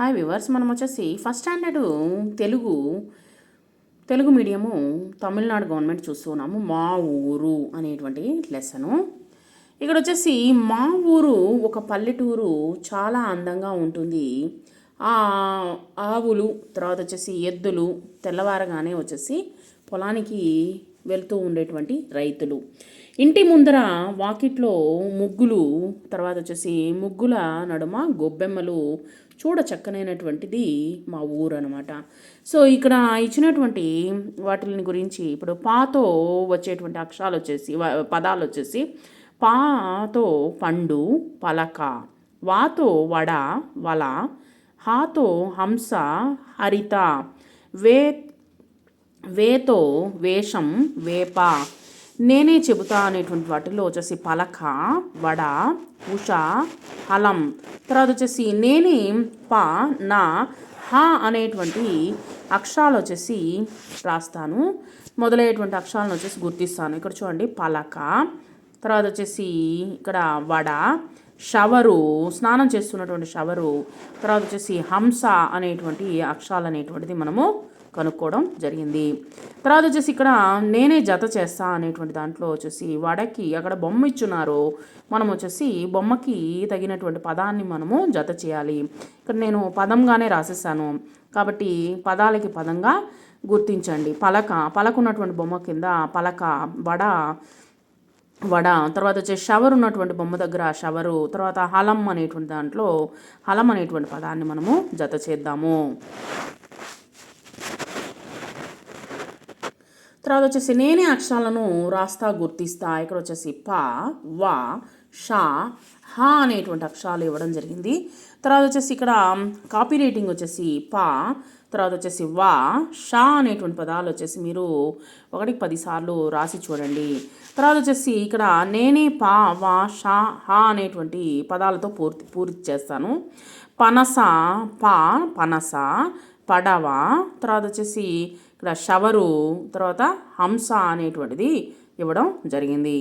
Hi viewers మనం వచ్చేసి first standard Telugu Telugu medium Tamil Nadu government చూస్తున్నాము మా ఊరు అనేటువంటి లెసను. ఇక్కడ వచ్చేసి మా ఊరు ఒక పల్లెటూరు చాలా అందంగా ఉంటుంది. ఆ ఆవులు తర్వాత వచ్చేసి ఎద్దులు తెల్లవారగానే వచ్చేసి పొలానికి వెళ్తూ ఉండేటువంటి రైతులు. ఇంటి ముందర వాకిట్లో ముగ్గులు తర్వాత వచ్చేసి ముగ్గుల నడుమ గొబ్బెమ్మలు చూడ చక్కనైనటువంటిది మా ఊరు అనమాట సో ఇక్కడ ఇచ్చినటువంటి వాటిని గురించి ఇప్పుడు పాతో వచ్చేటువంటి అక్షరాలు వచ్చేసి పదాలు వచ్చేసి పాతో పండు పలక వాతో వడ వల హాతో హంస హరిత వే వేతో వేషం వేప. నేనే చెబుతా అనేటువంటి వాటిలో వచ్చేసి పలక వడ ఉష హలం. తర్వాత వచ్చేసి నేనే ప నా హ అనేటువంటి అక్షరాలు వచ్చేసి రాస్తాను. మొదలయ్యేటువంటి అక్షరాలను వచ్చేసి గుర్తిస్తాను. ఇక్కడ చూడండి పలక. తర్వాత వచ్చేసి ఇక్కడ వడ షవరు స్నానం చేస్తున్నటువంటి షవరు. తర్వాత వచ్చేసి హంస అనేటువంటి అక్షరాలు అనేటువంటిది మనము కనుక్కోవడం జరిగింది. తర్వాత వచ్చేసి ఇక్కడ నేనే జత చేస్తా అనేటువంటి దాంట్లో వచ్చేసి వడకి అక్కడ బొమ్మ ఇచ్చున్నారు మనం వచ్చేసి బొమ్మకి తగినటువంటి పదాన్ని మనము జత చేయాలి. ఇక్కడ నేను పదంగానే రాసేసాను. కాబట్టి పదాలకి పదంగా గుర్తించండి. పలక పలక ఉన్నటువంటి బొమ్మ కింద పలక వడ వడ తర్వాత వచ్చే షవర్ ఉన్నటువంటి బొమ్మ దగ్గర షవరు తర్వాత హలం అనేటువంటి దాంట్లో హలం అనేటువంటి పదాన్ని మనము జత చేద్దాము. తర్వాత వచ్చేసి నేనే అక్షరాలను రాస్తా గుర్తిస్తా. ఇక్కడ వచ్చేసి ప వా షా హా అనేటువంటి అక్షరాలు ఇవ్వడం జరిగింది. తర్వాత వచ్చేసి ఇక్కడ కాపీ రైటింగ్ వచ్చేసి ప తర్వాత వచ్చేసి వా షా అనేటువంటి పదాలు వచ్చేసి మీరు ఒకటికి పదిసార్లు రాసి చూడండి. తర్వాత వచ్చేసి ఇక్కడ నేనే పా వా షా హా అనేటువంటి పదాలతో పూర్తి పూర్తి చేస్తాను. పనస పా పనస పడవ తర్వాత వచ్చేసి ఇక్కడ షవరు తర్వాత హంస అనేటువంటిది ఇవ్వడం జరిగింది.